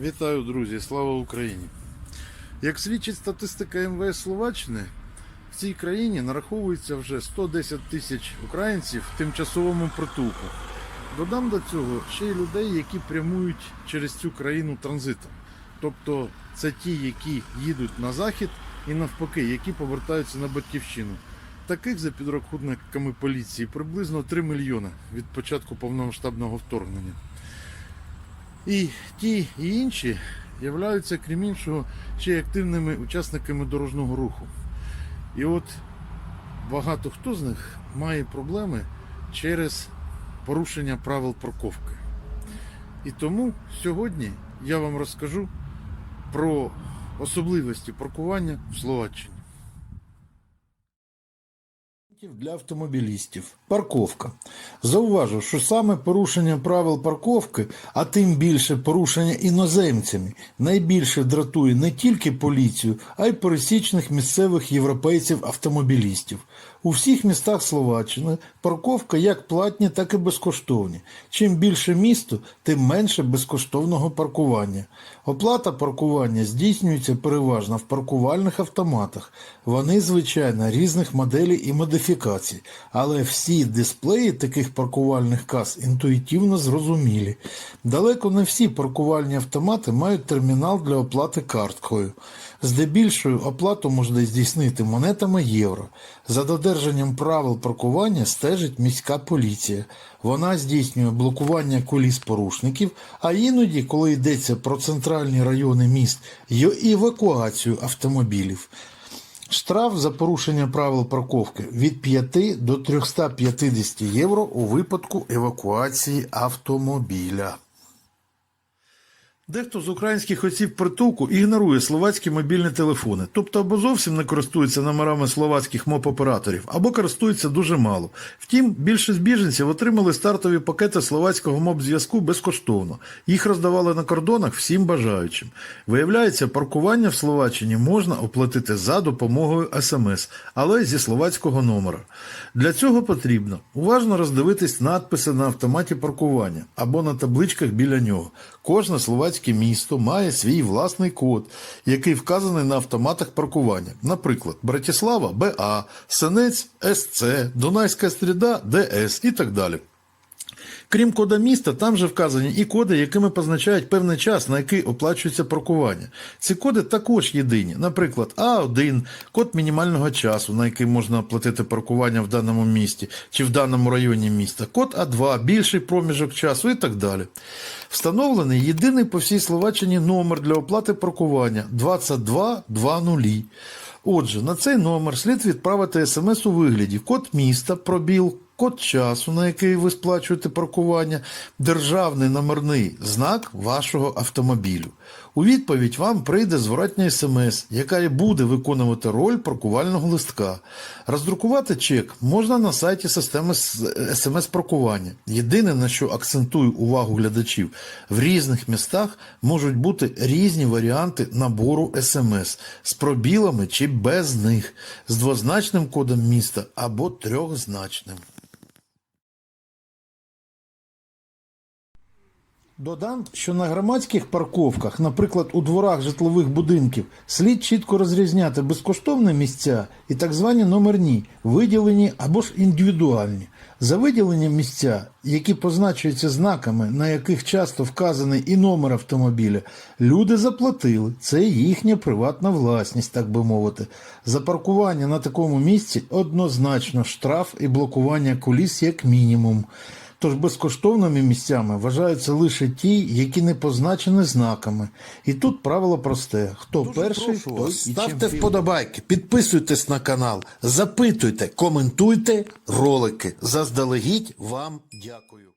Вітаю, друзі! Слава Україні! Як свідчить статистика МВС Словаччини, в цій країні нараховується вже 110 тисяч українців в тимчасовому притулку. Додам до цього ще й людей, які прямують через цю країну транзитом. Тобто це ті, які їдуть на захід і навпаки, які повертаються на батьківщину. Таких за підрахунками поліції приблизно 3 мільйони від початку повномасштабного вторгнення. І ті і інші являються, крім іншого, ще й активними учасниками дорожнього руху. І от багато хто з них має проблеми через порушення правил парковки. І тому сьогодні я вам розкажу про особливості паркування в Словаччині. Для автомобілістів. Парковка. Зауважу, що саме порушення правил парковки, а тим більше порушення іноземцями, найбільше дратує не тільки поліцію, а й пересічних місцевих європейців-автомобілістів. У всіх містах Словаччини парковка як платні, так і безкоштовні. Чим більше місто, тим менше безкоштовного паркування. Оплата паркування здійснюється переважно в паркувальних автоматах. Вони, звичайно, різних моделей і модифікацій, але всі дисплеї таких паркувальних кас інтуїтивно зрозумілі. Далеко не всі паркувальні автомати мають термінал для оплати карткою. Здебільшою оплату можна здійснити монетами євро. За додержанням правил паркування стежить міська поліція. Вона здійснює блокування коліс порушників, а іноді, коли йдеться про центральні райони міст, й евакуацію автомобілів. Штраф за порушення правил парковки від 5 до 350 євро у випадку евакуації автомобіля. Дехто з українських осіб притулку ігнорує словацькі мобільні телефони, тобто або зовсім не користуються номерами словацьких моп-операторів, або користуються дуже мало. Втім, більшість біженців отримали стартові пакети словацького моп-зв'язку безкоштовно. Їх роздавали на кордонах всім бажаючим. Виявляється, паркування в Словаччині можна оплатити за допомогою смс, але зі словацького номера. Для цього потрібно уважно роздивитись надписи на автоматі паркування або на табличках біля нього. Кожне словацьке місто має свій власний код, який вказаний на автоматах паркування. Наприклад, Братислава БА, Сенець СЦ, Дунайська Стріда ДС і так далі. Крім кода міста, там же вказані і коди, якими позначають певний час, на який оплачується паркування. Ці коди також єдині. Наприклад, А1 код мінімального часу, на який можна оплатити паркування в даному місті чи в даному районі міста, код А2, більший проміжок часу і так далі. Встановлений єдиний по всій Словаччині номер для оплати паркування 2220. Отже, на цей номер слід відправити смс у вигляді код міста, пробіл, код часу, на який ви сплачуєте паркування, державний номерний знак вашого автомобілю. У відповідь вам прийде зворотня смс, яка і буде виконувати роль паркувального листка. Роздрукувати чек можна на сайті системи смс-паркування. Єдине, на що акцентую увагу глядачів, в різних містах можуть бути різні варіанти набору смс з пробілами чи без них, з двозначним кодом міста або трьохзначним. Додам, що на громадських парковках, наприклад, у дворах житлових будинків, слід чітко розрізняти безкоштовні місця і так звані номерні, виділені або ж індивідуальні. За виділені місця, які позначуються знаками, на яких часто вказаний і номер автомобіля, люди заплатили. Це їхня приватна власність, так би мовити. За паркування на такому місці однозначно штраф і блокування коліс як мінімум. Тож безкоштовними місцями вважаються лише ті, які не позначені знаками. І тут правило просте: хто перший, той і ставте чемпіон. вподобайки, підписуйтесь на канал, запитуйте, коментуйте ролики. Заздалегідь вам дякую.